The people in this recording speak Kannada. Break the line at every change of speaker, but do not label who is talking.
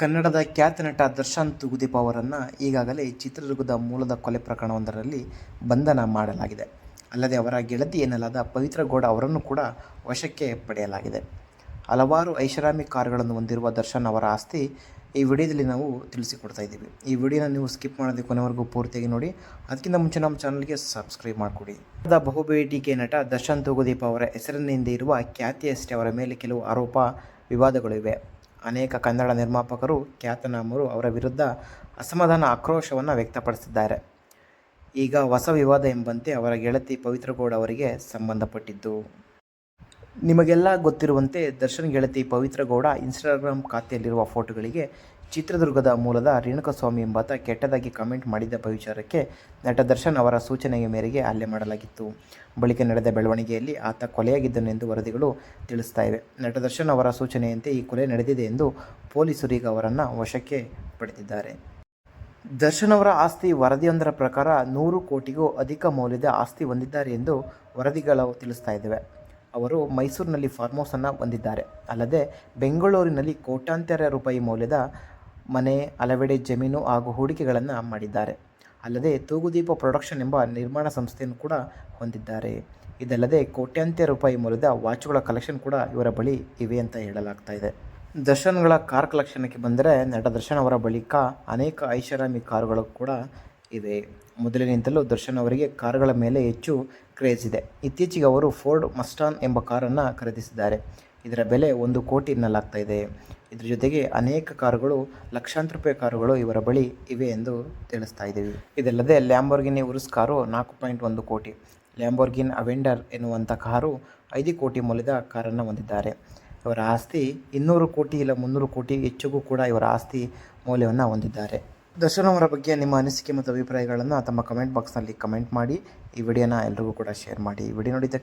ಕನ್ನಡದ ಖ್ಯಾತ ನಟ ದರ್ಶನ್ ತುಗುದೀಪ್ ಅವರನ್ನು ಈಗಾಗಲೇ ಚಿತ್ರದುರ್ಗದ ಮೂಲದ ಕೊಲೆ ಪ್ರಕರಣವೊಂದರಲ್ಲಿ ಬಂಧನ ಮಾಡಲಾಗಿದೆ. ಅಲ್ಲದೆ ಅವರ ಗೆಳತಿ ಎನ್ನಲಾದ ಪವಿತ್ರ ಗೌಡ ಅವರನ್ನು ಕೂಡ ವಶಕ್ಕೆ ಪಡೆಯಲಾಗಿದೆ. ಹಲವಾರು ಐಷಾರಾಮಿ ಕಾರುಗಳನ್ನು ಹೊಂದಿರುವ ದರ್ಶನ್ ಅವರ ಆಸ್ತಿ ಈ ವಿಡಿಯೋದಲ್ಲಿ ನಾವು ತಿಳಿಸಿಕೊಡ್ತಾ ಇದ್ದೀವಿ. ಈ ವಿಡಿಯೋನ ನೀವು ಸ್ಕಿಪ್ ಮಾಡೋದಕ್ಕೆ ಕೊನೆವರೆಗೂ ಪೂರ್ತಿಯಾಗಿ ನೋಡಿ. ಅದಕ್ಕಿಂತ ಮುಂಚೆ ನಮ್ಮ ಚಾನಲ್ಗೆ ಸಬ್ಸ್ಕ್ರೈಬ್ ಮಾಡಿಕೊಡಿ. ಬಹುಬೇಟಿಕೆ ನಟ ದರ್ಶನ್ ತೂಗುದೀಪ್ ಅವರ ಹೆಸರಿನಿಂದ ಇರುವ ಖ್ಯಾತಿಯಷ್ಟೇ ಅವರ ಮೇಲೆ ಕೆಲವು ಆರೋಪ ವಿವಾದಗಳಿವೆ ಅನೇಕ ಕನ್ನಡ ನಿರ್ಮಾಪಕರು ಖ್ಯಾತನಾಮರು ಅವರ ವಿರುದ್ಧ ಅಸಮಾಧಾನ ಆಕ್ರೋಶವನ್ನು ವ್ಯಕ್ತಪಡಿಸಿದ್ದಾರೆ. ಈಗ ಹೊಸ ವಿವಾದ ಎಂಬಂತೆ ಅವರ ಗೆಳತಿ ಪವಿತ್ರ ಗೌಡ ಅವರಿಗೆ ಸಂಬಂಧಪಟ್ಟಿದ್ದು. ನಿಮಗೆಲ್ಲ ಗೊತ್ತಿರುವಂತೆ ದರ್ಶನ್ ಗೆಳತಿ ಪವಿತ್ರ ಗೌಡ ಇನ್ಸ್ಟಾಗ್ರಾಮ್ ಖಾತೆಯಲ್ಲಿರುವ ಫೋಟೋಗಳಿಗೆ ಚಿತ್ರದುರ್ಗದ ಮೂಲದ ರೇಣುಕಸ್ವಾಮಿ ಎಂಬಾತ ಕೆಟ್ಟದಾಗಿ ಕಮೆಂಟ್ ಮಾಡಿದ್ದ ವಿಚಾರಕ್ಕೆ ನಟ ದರ್ಶನ್ ಅವರ ಸೂಚನೆಯ ಮೇರೆಗೆ ಹಲ್ಲೆ ಮಾಡಲಾಗಿತ್ತು. ಬಳಿಕ ನಡೆದ ಬೆಳವಣಿಗೆಯಲ್ಲಿ ಆತ ಕೊಲೆಯಾಗಿದ್ದನೆಂದು ವರದಿಗಳು ತಿಳಿಸ್ತಾ ಇವೆ. ನಟ ದರ್ಶನ್ ಅವರ ಸೂಚನೆಯಂತೆ ಈ ಕೊಲೆ ನಡೆದಿದೆ ಎಂದು ಪೊಲೀಸರು ಈಗ ಅವರನ್ನು ವಶಕ್ಕೆ ಪಡೆದಿದ್ದಾರೆ. ದರ್ಶನ್ ಅವರ ಆಸ್ತಿ ವರದಿಯೊಂದರ ಪ್ರಕಾರ ನೂರು ಕೋಟಿಗೂ ಅಧಿಕ ಮೌಲ್ಯದ ಆಸ್ತಿ ಹೊಂದಿದ್ದಾರೆ ಎಂದು ವರದಿಗಳು ತಿಳಿಸ್ತಾ ಇದ್ದಾವೆ. ಅವರು ಮೈಸೂರಿನಲ್ಲಿ ಫಾರ್ಮ್ ಹೌಸನ್ನು ಹೊಂದಿದ್ದಾರೆ. ಅಲ್ಲದೆ ಬೆಂಗಳೂರಿನಲ್ಲಿ ಕೋಟ್ಯಾಂತರ ರೂಪಾಯಿ ಮೌಲ್ಯದ ಮನೆ ಹಲವೆಡೆ ಜಮೀನು ಹಾಗೂ ಹೂಡಿಕೆಗಳನ್ನು ಮಾಡಿದ್ದಾರೆ. ಅಲ್ಲದೆ ತೂಗುದೀಪ ಪ್ರೊಡಕ್ಷನ್ ಎಂಬ ನಿರ್ಮಾಣ ಸಂಸ್ಥೆಯನ್ನು ಕೂಡ ಹೊಂದಿದ್ದಾರೆ. ಇದಲ್ಲದೆ ಕೋಟ್ಯಾಂತರ ರೂಪಾಯಿ ಮೌಲ್ಯದ ವಾಚುಗಳ ಕಲೆಕ್ಷನ್ ಕೂಡ ಇವರ ಬಳಿ ಇವೆ ಅಂತ ಹೇಳಲಾಗ್ತಾ ಇದೆ. ದರ್ಶನ್ಗಳ ಕಾರ್ ಕಲೆಕ್ಷನ್ಗೆ ಬಂದರೆ ನಟ ದರ್ಶನ್ ಅವರ ಬಳಿಕ ಅನೇಕ ಐಷಾರಾಮಿ ಕಾರುಗಳು ಕೂಡ ಇವೆ. ಮೊದಲಿನಿಂದಲೂ ದರ್ಶನ್ ಅವರಿಗೆ ಕಾರುಗಳ ಮೇಲೆ ಹೆಚ್ಚು ಕ್ರೇಜ್ ಇದೆ. ಇತ್ತೀಚೆಗೆ ಅವರು ಫೋರ್ಡ್ ಮಸ್ಟಾನ್ ಎಂಬ ಕಾರನ್ನು ಖರೀದಿಸಿದ್ದಾರೆ. ಇದರ ಬೆಲೆ ಒಂದು ಕೋಟಿ ಎನ್ನಲಾಗ್ತಾ ಇದೆ. ಇದರ ಜೊತೆಗೆ ಅನೇಕ ಕಾರುಗಳು, ಲಕ್ಷಾಂತರ ರೂಪಾಯಿ ಕಾರುಗಳು ಇವರ ಬಳಿ ಇವೆ ಎಂದು ತಿಳಿಸ್ತಾ ಇದ್ದೀವಿ. ಇದಲ್ಲದೆ ಲ್ಯಾಂಬೋರ್ಗಿನಿ ಉರುಸ್ ಕಾರು ನಾಲ್ಕು ಪಾಯಿಂಟ್ ಒಂದು ಕೋಟಿ. ಲ್ಯಾಂಬೋರ್ಗಿನ್ ಅವೆಂಡರ್ ಎನ್ನುವಂಥ ಕಾರು ಐದು ಕೋಟಿ ಮೌಲ್ಯದ ಕಾರನ್ನು ಹೊಂದಿದ್ದಾರೆ. ಇವರ ಆಸ್ತಿ ಇನ್ನೂರು ಕೋಟಿ ಇಲ್ಲ ಮುನ್ನೂರು ಕೋಟಿ ಹೆಚ್ಚಿಗೂ ಕೂಡ ಇವರ ಆಸ್ತಿ ಮೌಲ್ಯವನ್ನು ಹೊಂದಿದ್ದಾರೆ. ದರ್ಶನ್ ಅವರ ಬಗ್ಗೆ ನಿಮ್ಮ ಅನಿಸಿಕೆ ಮತ್ತು ಅಭಿಪ್ರಾಯಗಳನ್ನು ತಮ್ಮ ಕಮೆಂಟ್ ಬಾಕ್ಸ್ನಲ್ಲಿ ಕಮೆಂಟ್ ಮಾಡಿ. ಈ ವಿಡಿಯೋನ ಎಲ್ರಿಗೂ ಕೂಡ ಶೇರ್ ಮಾಡಿ. ಈ ವಿಡಿಯೋ ನೋಡಿದ್ದಕ್ಕೆ